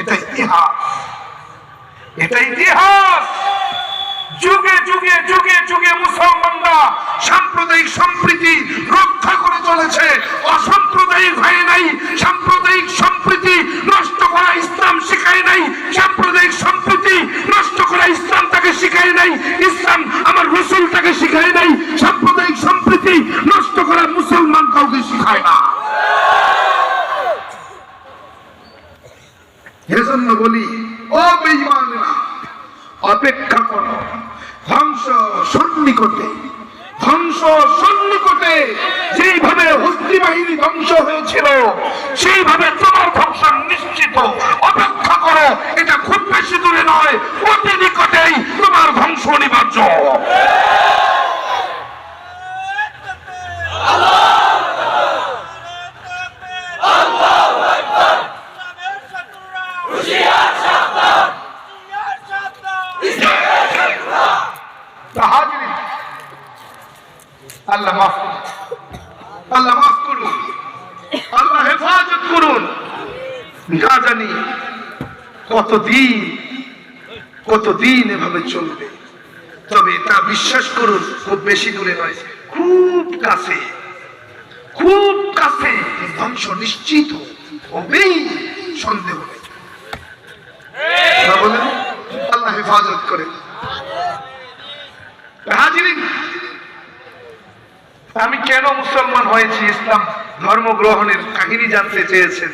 এটা ইতিহাস। এটা ইতিহাস। যুগে যুগে যুগে যুগে মুসলমানরা সাম্প্রদায়িক সম্প্রীতি রক্ষা করে চলেছে, অসাম্প্রদায়িক হয় নাই, সাম্প্রদায়িক শিখায় নাই, ইসলাম আমার রসুল তাকে শিখায় নাই, সাম্প্রদায়িক সম্প্রীতি নষ্ট করা মুসলমান কাউকে শিখায় না। এজন্য বলি, ও অপেক্ষা ধ্বংস সন্নিকটে ধ্বংস সন্নিকটে যেইভাবে হস্তি বাহিনী ধ্বংস হয়েছিল, সেইভাবে তোমার ধ্বংস নিশ্চিত। অপেক্ষা করো, এটা খুব বেশি দূরে নয় অতি নিকটেই তোমার ধ্বংস অনিবার্য। আল্লাহ মাফ আল্লাহ মাফ করুন। আল্লাহ হেফাজত করুন। কতদিন কতদিন এভাবে চলবে। তবে এটা বিশ্বাস করুন, খুব বেশি দূরে নয়, খুব কাছে। খুব কাছে ধ্বংস নিশ্চিত হবেই সন্দেহ আল্লাহ হেফাজত করেন। আমি কেন মুসলমান হয়েছি ইসলাম ধর্ম গ্রহণের কাহিনী জানতে চেয়েছেন?